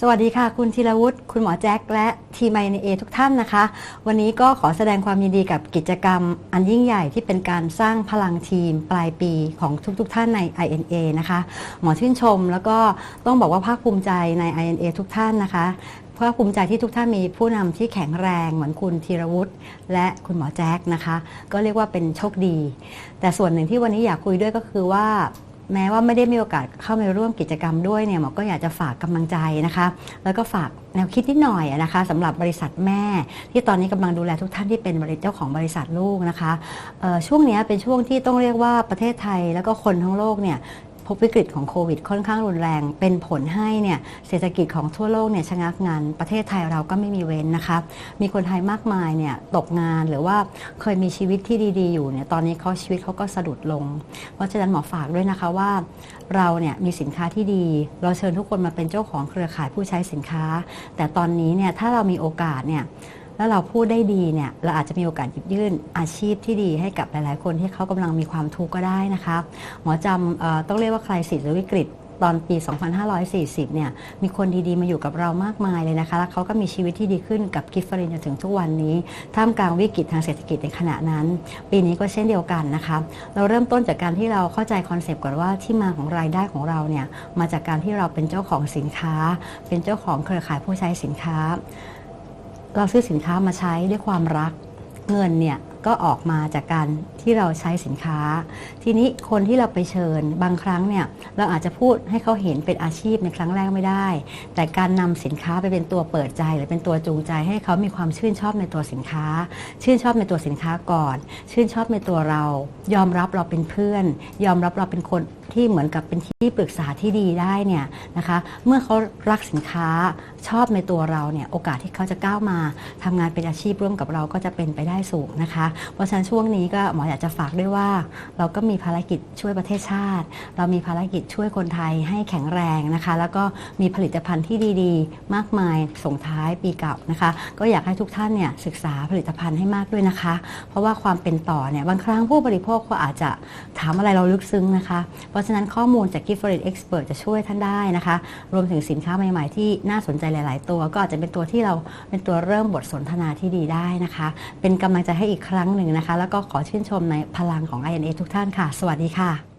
สวัสดีค่ะ คุณธีรวุฒิคุณหมอแจ็คและทีมไอเอทุกท่านนะคะ วันนี้ก็ขอแสดงความยินดีกับกิจกรรมอันยิ่งใหญ่ที่เป็นการสร้างพลังทีมปลายปีของทุกๆทท่านใน INA นะคะ หมอชื่นชมแล้วก็ต้องบอกว่าภาคภูมิใจใน INA ทุกท่านนะคะภาคภูมิใจที่ทุกท่านมีผู้นำที่แข็งแรงเหมือนคุณธีรวุฒิและคุณหมอแจ็คนะคะ ก็เรียกว่าเป็นโชคดี แต่ส่วนหนึ่งที่วันนี้อยากคุยด้วยก็คือว่า แม้ว่าไม่ได้มีโอกาสเข้ามาร่วมกิจกรรมด้วยเนี่ยหมอก็อยากจะฝากกำลังใจนะคะ แล้วก็ฝากแนวคิดนิดหน่อยนะคะสำหรับบริษัทแม่ ที่ตอนนี้กำลังดูแลทุกท่านที่เป็นบริเจ้าของบริษัทลูกนะคะช่วงนี้เป็นช่วงที่ต้องเรียกว่าประเทศไทยแล้วก็คนทั้งโลกเนี่ย พบวิกฤตของโควิด ค่อนข้างรุนแรง เป็นผลให้เนี่ยเศรษฐกิจของทั่วโลกเนี่ยชะงักงานประเทศไทยเราก็ไม่มีเว้นนะคะมีคนไทยมากมายเนี่ยตกงานหรือว่าเคยมีชีวิตที่ดีๆอยู่เนี่ยตอนนี้เขาชีวิตเขาก็สะดุดลง เพราะฉะนั้นหมอฝากด้วยนะคะว่า เราเนี่ยมีสินค้าที่ดี เราเชิญทุกคนมาเป็นเจ้าของเครือข่ายผู้ใช้สินค้า แต่ตอนนี้เนี่ยถ้าเรามีโอกาสเนี่ย แล้วเราพูดได้ดีเนี่ยเราอาจจะมีโอกาสหยิบยื่นอาชีพที่ดีให้กับหลาย ๆ คนที่เขากำลังมีความทุกข์ก็ได้นะคะหมอจำออต้องเรียกว่าใครสิทธิ์หรือวิกฤตตอนปี 2540 เนี่ย มีคนดีๆ มาอยู่กับเรามากมายเลยนะคะ แล้วเขาก็มีชีวิตที่ดีขึ้นกับกิฟฟรินจนถึงทุกวันนี้ ท่ามกลางวิกฤตทางเศรษฐกิจในขณะนั้น ปีนี้ก็เช่นเดียวกันนะคะ เราเริ่มต้นจากการที่เราเข้าใจคอนเซปต์ก่อนว่าที่มาของรายได้ของเราเนี่ย มาจากการที่เราเป็นเจ้าของสินค้า เป็นเจ้าของเครือข่ายผู้ใช้สินค้า เราซื้อสินค้ามาใช้ด้วยความรัก เงินเนี่ยก็ออกมาจากการ ที่เราใช้สินค้า ทีนี้คนที่เราไปเชิญบางครั้งเนี่ยเราอาจจะพูดให้เขาเห็นเป็นอาชีพในครั้งแรกไม่ได้ แต่การนำสินค้าไปเป็นตัวเปิดใจ หรือเป็นตัวจูงใจให้เขามีความชื่นชอบในตัวสินค้า ชื่นชอบในตัวสินค้าก่อน ชื่นชอบในตัวเรา ยอมรับเราเป็นเพื่อน ยอมรับเราเป็นคนที่เหมือนกับเป็นที่ปรึกษาที่ดีได้เนี่ยนะคะเมื่อเขารักสินค้าชอบในตัวเราเนี่ยโอกาสที่เขาจะก้าวมาทำงานเป็นอาชีพร่วมกับเราก็จะเป็นไปได้สูงนะคะ เพราะฉะนั้นช่วงนี้ก็หมออยากจะฝากด้วยว่า เราก็มีภารกิจช่วยประเทศชาติ เรามีภารกิจช่วยคนไทยให้แข็งแรงนะคะ แล้วก็มีผลิตภัณฑ์ที่ดีๆ มากมายส่งท้ายปีเก่านะคะ ก็อยากให้ทุกท่านเนี่ยศึกษาผลิตภัณฑ์ให้มากด้วยนะคะ เพราะว่าความเป็นต่อเนี่ยบางครั้งผู้บริโภคก็อาจจะถามอะไรเราลึกซึ้งนะคะ เพราะฉะนั้นข้อมูลจาก Gift for It Expert จะช่วยท่านได้นะคะ รวมถึงสินค้าใหม่ๆ ที่น่าสนใจหลาย ๆ ตัว ก็อาจจะเป็นตัวที่เราเป็นตัวเริ่มบทสนทนาที่ดีได้นะคะ เป็นกำลังใจให้อีกครั้งหนึ่งนะคะ แล้วก็ขอชื่นชมในพลังของ INA ทุกท่านค่ะ สวัสดีค่ะ